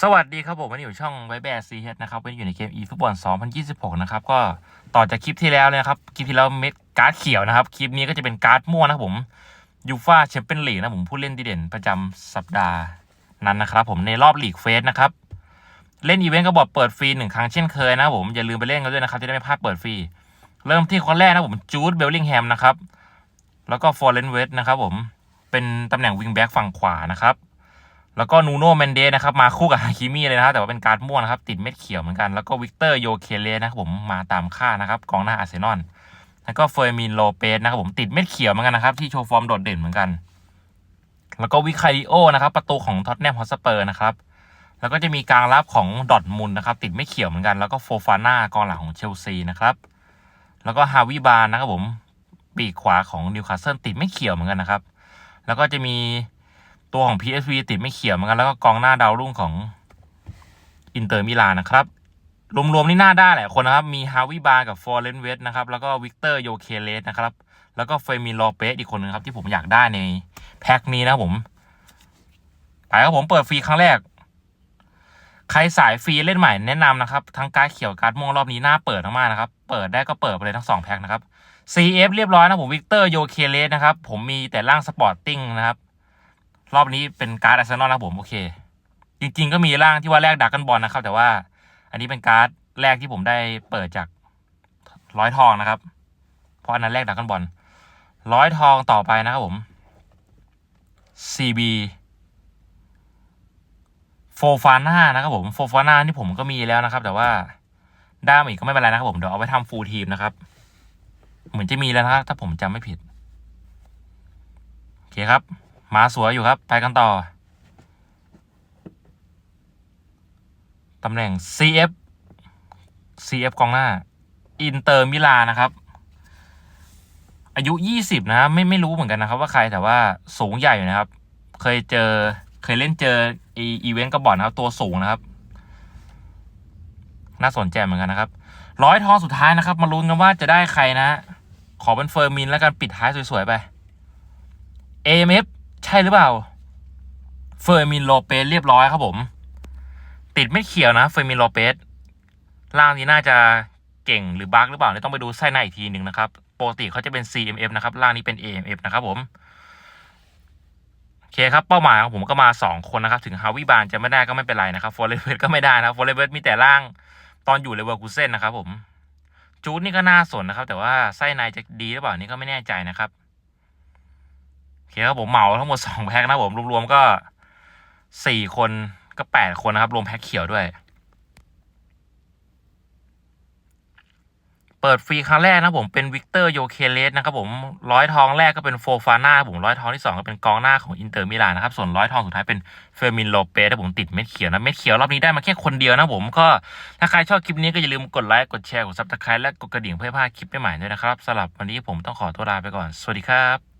สวัสดีครับผมวันนี้อยู่ช่องไวแบร์ซีเฮดนะครับวันนี้อยู่ในเกม e ฟุตบอล2026 นะครับ ก็ต่อจากคลิปที่แล้วเลยนะครับ คลิปที่แล้วเม็ดการ์ดเขียวนะครับ คลิปนี้ก็จะเป็นการ์ดม่วงนะครับผมยูฟ่าแชมเปี้ยนลีกนะผมผู้เล่นดีเด่นประจำสัปดาห์นั้นนะครับผมในรอบลีกเฟสนะครับ เล่นอีเวนต์ก็บอกเปิดฟรีหนึ่งครั้งเช่นเคยนะผมอย่าลืมไปเล่นกันด้วยนะครับจะได้ไม่พลาดเปิดฟรีเริ่มที่คนแรกนะผมจูดเบลลิงแฮมนะครับแล้วก็ฟอร์เรนเวสนะครับผมเป็นตำแหน่งวิงแบ็กฝั่งขวานะครับ แล้วก็นูโน่เมนเดสนะครับมาคู่กับฮาคิมี่เลยนะครับแต่ว่าเป็นการ์ดม่วงนะครับติดเม็ดเขียวเหมือนกันแล้วก็วิกเตอร์โยเคเลสนะครับผมมาตามค่านะครับกองหน้าอาร์เซนอลแล้วก็เฟอร์มินโลเปสนะครับผมติดเม็ดเขียวเหมือนกันนะครับที่โชว์ฟอร์มโดดเด่นเหมือนกัน แล้วก็วิคาริโอนะครับประตูของท็อตแนมฮอตสเปอร์นะครับแล้วก็จะมีกลางรับของดอทมุนนะครับติดไม่เขียวเหมือนกัน แล้วก็โฟฟาน่ากองหลังของเชลซีนะครับแล้วก็ฮาวิบานนะครับผมปีกขวาของนิวคาสเซิลติดไม่เขียวเหมือนกันนะครับ แล้วก็จะมี ตัวของ PSV ติดไม่เขียวเหมือนกันแล้วก็กองหน้าดาวรุ่งของอินเตอร์มิลานนะครับรวมๆนี่น่าได้แหลายคนนะครับ มีฮาวิบากับฟอร์เรนเวสนะครับ แล้วก็วิกเตอร์โยเคเลสนะครับ แล้วก็เฟมินโลเปสอีกคนนึงครับ ที่ผมอยากได้ในแพ็คนี้นะผม ไปครับผมเปิดฟรีครั้งแรก ใครสายฟรีเล่นใหม่แนะนำนะครับ ทั้งการดเขียวการ์ดม่วงรอบนี้น่าเปิดมากๆนะครับ เปิดได้ก็เปิดไปเลยทั้งสองแพ็คนะครับ CF เรียบร้อยนะผมวิกเตอร์โยเคเลสนะครับ ผมมีแต่ร่างสปอร์ตติ้งนะครับ รอบนี้เป็นการ์ดอาร์เซนอลนะผมโอเค จริง ๆ ก็มีร่างที่ว่าแลกดักกันบอลนะครับ แต่ว่าอันนี้เป็นการ์ดแรกที่ผมได้เปิดจากร้อยทองนะครับ เพราะอันนั้นแรกดักกันบอลร้อยทองต่อไปนะครับผม CB โฟฟาน่านะครับผมโฟฟาน่านี่ผมก็มีแล้วนะครับ แต่ว่าด้ามอีกก็ไม่เป็นไรนะครับผมเดี๋ยวเอาไปทำฟูลทีมนะครับ เหมือนจะมีแล้วนะครับถ้าผมจำไม่ผิด โอเคครับ มาสวยอยู่ครับ ไปกันต่อ ตำแหน่ง CF CF กองหน้า อินเตอร์มิลานะครับ อายุ 20 นะไม่ไม่รู้เหมือนกันนะครับ ว่าใครแต่ว่าสูงใหญ่อยู่นะครับ เคยเจอเคยเล่นเจออีอีเวนต์กับบอร์ดนะครับ ตัวสูงนะครับ น่าสนใจเหมือนกันนะครับ ร้อยทองสุดท้ายนะครับ มาลุ้นกันว่าจะได้ใครนะ ขอเป็นเฟอร์มินแล้วกันปิดท้ายสวยๆไป AMF ใช่หรือเปล่า เฟอร์มินโลเปสเรียบร้อยครับผม ติดไม่เขียวนะเฟอร์มินโลเปสร่างนี้น่าจะเก่งหรือบั๊กหรือเปล่าเนี่ยต้องไปดูไส้ในอีกทีหนึ่งนะครับปกติเขาจะเป็น CMF นะครับร่างนี้เป็น AMF นะครับผมโอเคครับเป้าหมายของผมก็มาสองคนนะครับ ถึงฮาวิบานจะไม่ได้ก็ไม่เป็นไรนะครับฟอร์เรเวก็ไม่ได้นะครับฟอร์เรเวมีแต่ร่างตอนอยู่เลเวอร์คูเซ่นนะครับผมจูดนี่ก็น่าสนนะครับ แต่ว่าไส้ในจะดีหรือเปล่านี่ก็ไม่แน่ใจนะครับ เคครับผมเหมาทั้งหมดสองแพ็คนะผมรวมๆก็สี่คนก็แปดคนนะครับ รวมแพ็คเขียวด้วย เปิดฟรีครั้งแรกนะผมเป็นวิกเตอร์โยเคเลสนะครับผมร้อยทองแรกก็เป็นโฟฟาน่าผมร้อยทองที่สองก็เป็นกองหน้าของอินเตอร์มิลานนะครับส่วนร้อยทองสุดท้ายเป็นเฟอร์มินโลเปสที่ผมติดเม็ดเขียวนะเม็ดเขียวรอบนี้ได้มาแค่คนเดียวนะผมก็ถ้าใครชอบคลิปนี้ก็อย่าลืมกดไลค์กดแชร์กดซับสไครต์และกดกระดิ่งเพื่อพลาดคลิปใหม่ๆด้วยนะครับสำหรับวันนี้ผมต้องขอตัวลาไปก่อนสวัสดีครับ